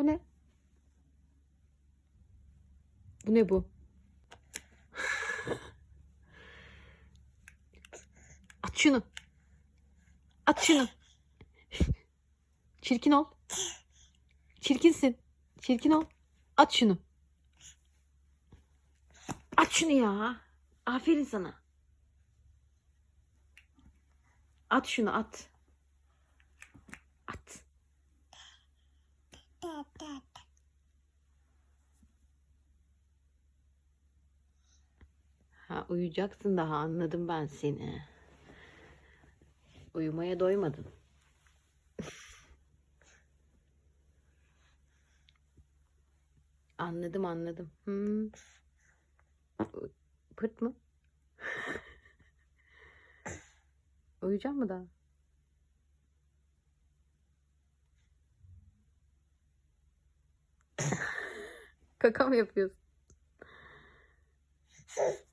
Bu ne? Bu ne bu? At şunu. At şunu. Çirkin ol. Çirkinsin. Çirkin ol. At şunu. At şunu ya. Aferin sana. At şunu at. At. Ha uyuyacaksın daha anladım ben seni. Uyumaya doymadın. Anladım anladım. Hmm. Pırt mı? Uyuyacak mı daha? Kaka mı yapıyorsun?